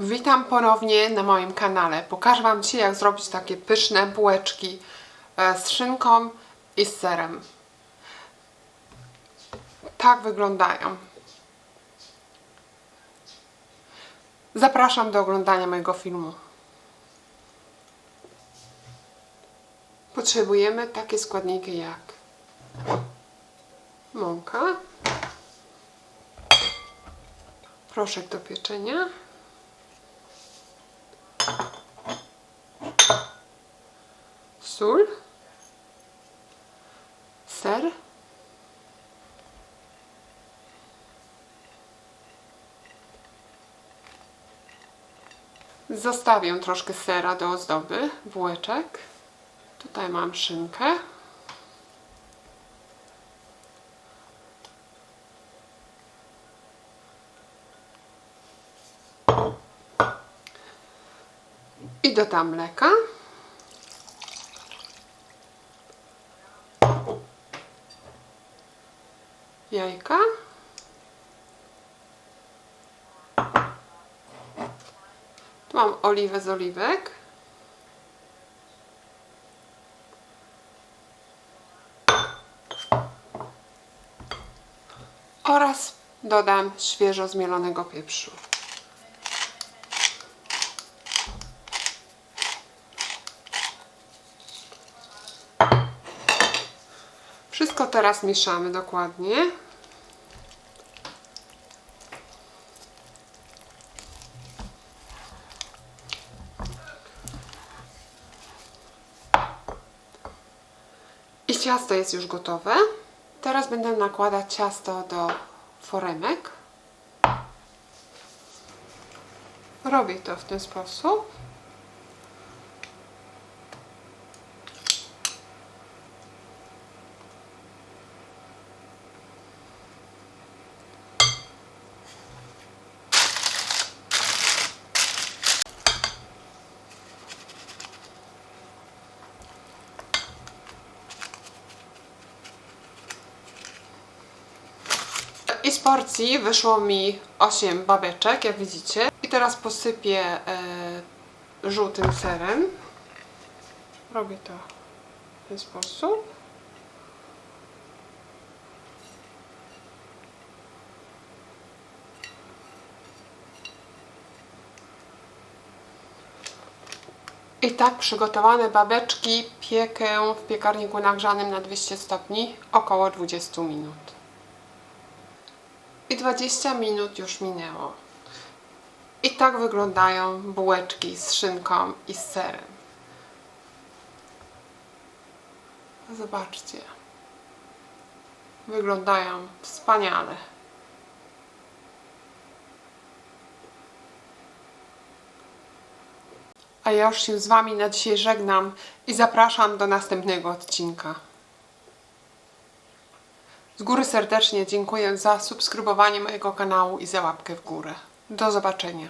Witam ponownie na moim kanale. Pokażę Wam dzisiaj jak zrobić takie pyszne bułeczki e, z szynką i z serem. Tak wyglądają. Zapraszam do oglądania mojego filmu. Potrzebujemy takie składniki jak mąka, proszek do pieczenia, sól, ser, Zostawię troszkę sera do ozdoby bułeczek. Tutaj mam szynkę. I dodam mleka. Jajka. Tu mam oliwę z oliwek. Oraz dodam świeżo zmielonego pieprzu. Wszystko teraz mieszamy dokładnie. I ciasto jest już gotowe. Teraz będę nakładać ciasto do foremek. Robię to w ten sposób. I z porcji wyszło mi 8 babeczek, jak widzicie. I teraz posypię e, żółtym serem. Robię to w ten sposób. I tak przygotowane babeczki piekę w piekarniku nagrzanym na 200 stopni około 20 minut. I 20 minut już minęło. I tak wyglądają bułeczki z szynką i z serem. Zobaczcie. Wyglądają wspaniale. A ja już się z Wami na dzisiaj żegnam i zapraszam do następnego odcinka. Z góry serdecznie dziękuję za subskrybowanie mojego kanału i za łapkę w górę. Do zobaczenia.